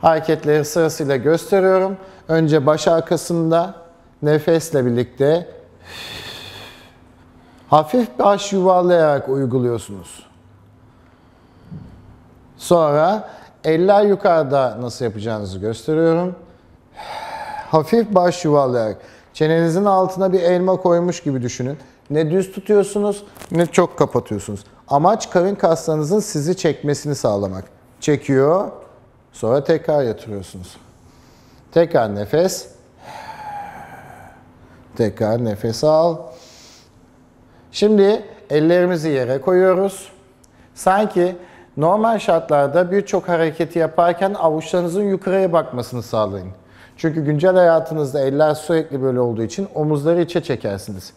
Hareketleri sırasıyla gösteriyorum. Önce baş arkasında nefesle birlikte hafif baş yuvarlayarak uyguluyorsunuz. Sonra eller yukarıda nasıl yapacağınızı gösteriyorum. Hafif baş yuvarlayarak çenenizin altına bir elma koymuş gibi düşünün. Ne düz tutuyorsunuz ne çok kapatıyorsunuz. Amaç karın kaslarınızın sizi çekmesini sağlamak. Çekiyor, sonra tekrar yatırıyorsunuz. Tekrar nefes. Tekrar nefes al. Şimdi ellerimizi yere koyuyoruz. Sanki normal şartlarda birçok hareketi yaparken avuçlarınızın yukarıya bakmasını sağlayın. Çünkü güncel hayatınızda eller sürekli böyle olduğu için omuzları içe çekersiniz.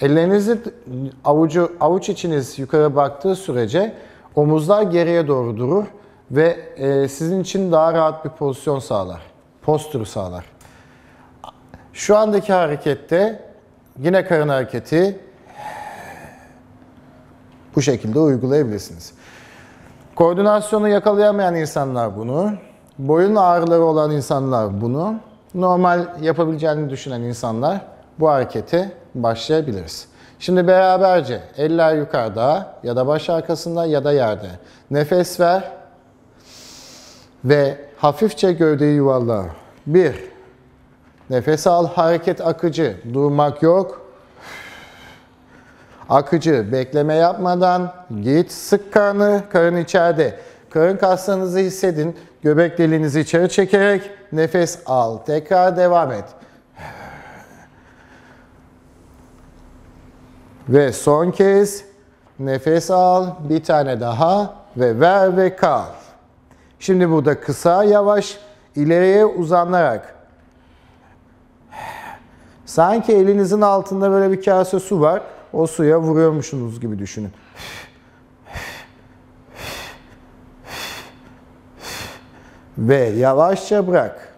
Ellerinizi avucu avuç içiniz yukarı baktığı sürece omuzlar geriye doğru durur ve e, sizin için daha rahat bir pozisyon sağlar. Postürü sağlar. Şu andaki harekette yine karın hareketi bu şekilde uygulayabilirsiniz. Koordinasyonu yakalayamayan insanlar bunu, boyun ağrıları olan insanlar bunu, normal yapabileceğini düşünen insanlar bu harekete başlayabiliriz. Şimdi beraberce eller yukarıda ya da baş arkasında ya da yerde. Nefes ver ve hafifçe gövdeyi yuvarla. Bir, nefes al, hareket akıcı, durmak yok. Akıcı, bekleme yapmadan git, sık karnı, karın içeride. Karın kaslarınızı hissedin, göbek deliğinizi içeri çekerek nefes al. Tekrar devam et. Ve son kez nefes al, bir tane daha ve ver ve kal. Şimdi burada kısa, yavaş, ileriye uzanarak. Sanki elinizin altında böyle bir kase su var. O suya vuruyormuşsunuz gibi düşünün. Ve yavaşça bırak.